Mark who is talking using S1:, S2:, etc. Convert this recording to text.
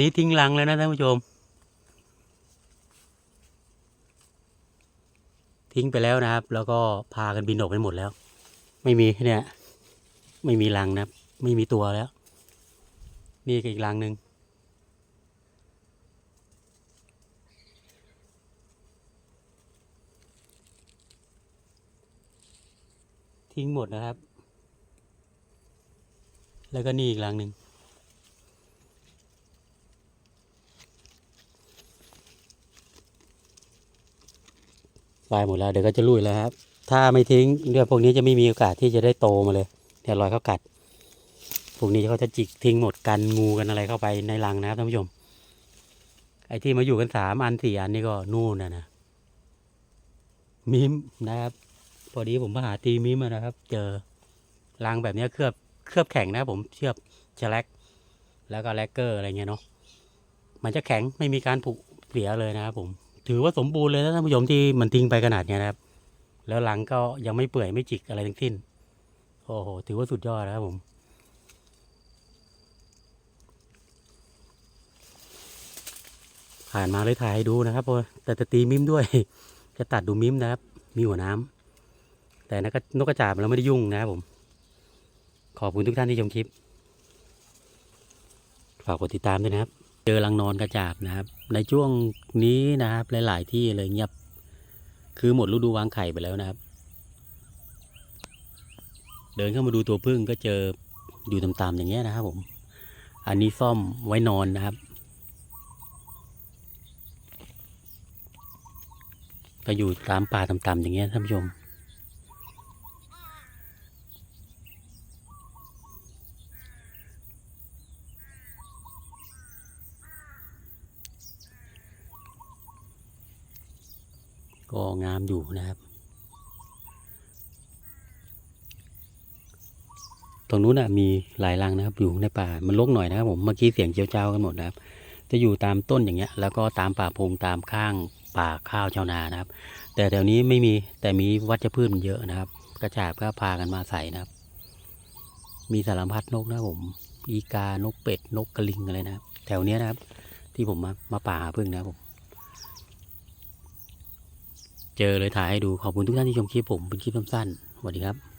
S1: นี้ทิ้งรังแล้วนะท่านผู้ชม ทิ้งไปแล้วนะครับ แล้วก็พากันบินออกไปหมดแล้ว ไม่มีเนี่ย ไม่มีรังนะครับไม่มีตัวแล้ว นี่ก็อีกรังหนึ่งทิ้งหมดนะครับ แล้วก็นี่อีกรังหนึ่ง ตายหมดแล้วเดี๋ยวก็จะลุยแล้วครับ ถ้าไม่ทิ้งเรื่องพวกนี้จะไม่มีโอกาสที่จะได้โตมาเลยเนี่ยรอยเขากัด พวกนี้เขาจะจิกทิ้งหมดกันงูกันอะไรเข้าไปในรังนะครับท่านผู้ชม ไอ้ที่มาอยู่กันสามอันสี่อันนี่ก็นู่นนะนะมิมนะครับ พอดีผมมาหาตีมิมนะครับ เจอรังแบบนี้เคลือบเคลือบแข็งนะผมเชือบชแลกแล้วก็แลกเกอร์อะไรเงี้ยเนาะมันจะแข็งไม่มีการผุเสียเลยนะครับผม ถือว่าสมบูรณ์เลยนะท่านผู้ชมที่มันทิ้งไปขนาดนี้นะครับ แล้วหลังก็ยังไม่เปื่อยไม่จิกอะไรทั้งสิ้น โอ้โห ถือว่าสุดยอดนะครับผมผ่านมาเลยถ่ายให้ดูนะครับแต่จะตีมิมด้วย จะตัดดูมิมนะครับ มีหัวน้ำแต่นกกระนกกระจาบเราไม่ได้ยุ่งนะครับผม ขอบคุณทุกท่านที่ชมคลิป ฝากกดติดตามด้วยนะครับ เจอรังนอนกระจาบนะครับ ในช่วงนี้นะครับ หลาย ๆ ที่เลยเงียบ คือหมดฤดูวางไข่ไปแล้วนะครับ เดินเข้ามาดูตัวพึ่งก็เจออยู่ต่ำๆอย่างเงี้ยนะครับผม อันนี้ซ่อมไว้นอนนะครับก็อยู่ตามป่าต่ำๆอย่างเงี้ยท่านผู้ชม ก็งามอยู่นะครับ ตรงนู้นน่ะมีหลายรังนะครับ อยู่ในป่ามันรกหน่อยนะครับผมเมื่อกี้เสียงเจียวเจ้ากันหมดนะครับ จะอยู่ตามต้นอย่างเงี้ย แล้วก็ตามป่าพงตามข้างป่าข้าวชาวนานะครับ แต่แถวนี้ไม่มีแต่มีวัชพืชมันเยอะนะครับ กระจาบก็พากันมาใส่นะครับ มีสารพัดนกนะผม อีกานกเป็ดนกกระลิงอะไรนะครับ แถวเนี้ยนะครับ ที่ผมมามาป่าหาพึ่งนะครับผม เจอเลยถ่ายให้ดูขอบคุณทุกท่านที่ชมคลิปผมเป็นคลิปสั้นๆสวัสดีครับ